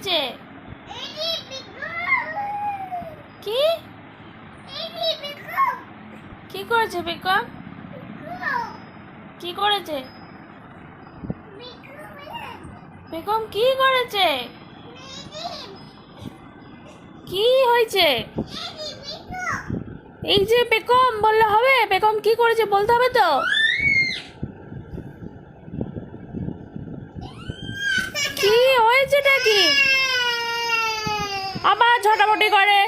হয়েছে? কি? কি করেছে বেকম কি করেছে? বেগম, কি করেছে? কি হয়েছে? এই যে বেগম, বললে হবে। বেগম, কি করেছে বলতে হবে তো? কি হয়েছেটা কি? আবার ঝটাপটি করে।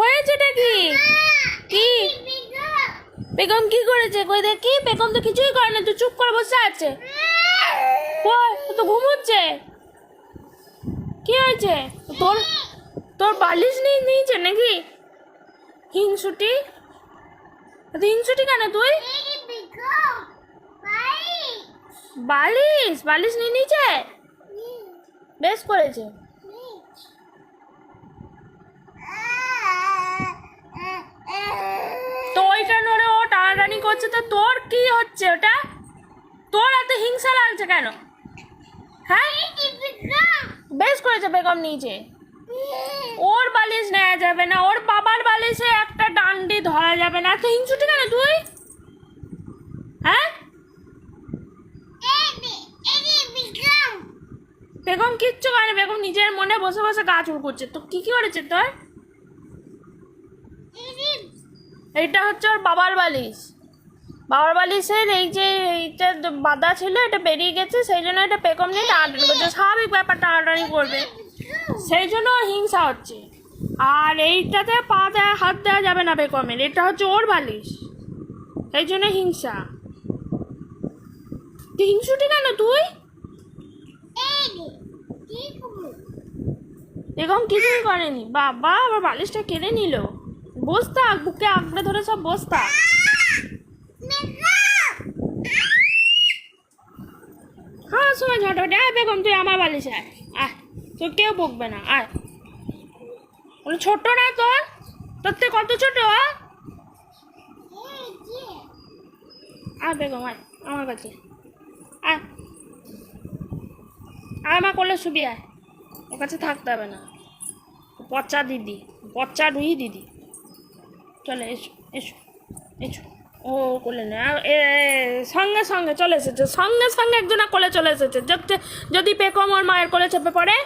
হয়েছেটা কি? কি? বেগম কি করেছে? কই দেখি বেগম তো কিছুই করে না তুই চুপ করে বসে আছে। কই? তো ঘুমোচ্ছে। কি হয়েছে? তোর তোর বালিশ নিয়ে নিয়েছে নাকি? হিংসুটি? হিংসুটি কেন তুই? বালিশ? বালিশ নিয়ে নিয়েছে? বেশ করেছে তো ওইটা নড়ে ও টানাটানি করছে তো, তোর কি হচ্ছে ওটা? তোর এত হিংসা লাগছে কেন? হ্যাঁ? বেশ করেছে বেগম নিচে ওর বালিশ নেওয়া যাবে না, ওর বাবার বালিশে একটা ডান্ডি ধরা যাবে না। এত হিংসুটি কেন তুই? হ্যাঁ? বেগম কিচ্ছু করে বেগম নিজের মনে বসে বসে গা চুর করছে। তো কি কি করেছে তোর? এইটা হচ্ছে ওর বাবার বালিশ। বাবার বালিশের এই যে এইটা বাঁধা ছিল, এটা বেরিয়ে গেছে, সেই জন্য এটা পেকম নিয়ে টানাটানি করছে। স্বাভাবিক ব্যাপার, টানাটানি করবে। সেই জন্য হিংসা হচ্ছে। আর এইটাতে পা দেওয়া হাত দেওয়া যাবে না বেকমের এটা হচ্ছে ওর বালিশ। এই জন্য হিংসা। হিংসুটি কেন তুই? বেগম কিছুই করেনি। বাবা আবার বালিশটা কেড়ে নিল। বসতা, বুকে আঁকড়ে ধরে সব বসতা। খাওয়ার সময় ঝটপটে আয় বেগম, তুই আমার বালিশে আয় আয়, তোর কেউ বকবে না, আয়। ওটা ছোট না তোর? তোর থেকে কত ছোট? আয় বেগম, আয়, আমার কাছে, আয়। আয় আমার কোলে শুবি, আয়, ওর কাছে থাকতে হবে না। পচা দিদি, পচা রুই দিদি, চলে, এসো এসো এসো। ও কোলে না এ সঙ্গে সঙ্গে চলে এসেছে, সঙ্গে সঙ্গে একজনা কোলে চলে এসেছে। যদি যদি পেকম ওর মায়ের কোলে চেপে পড়ে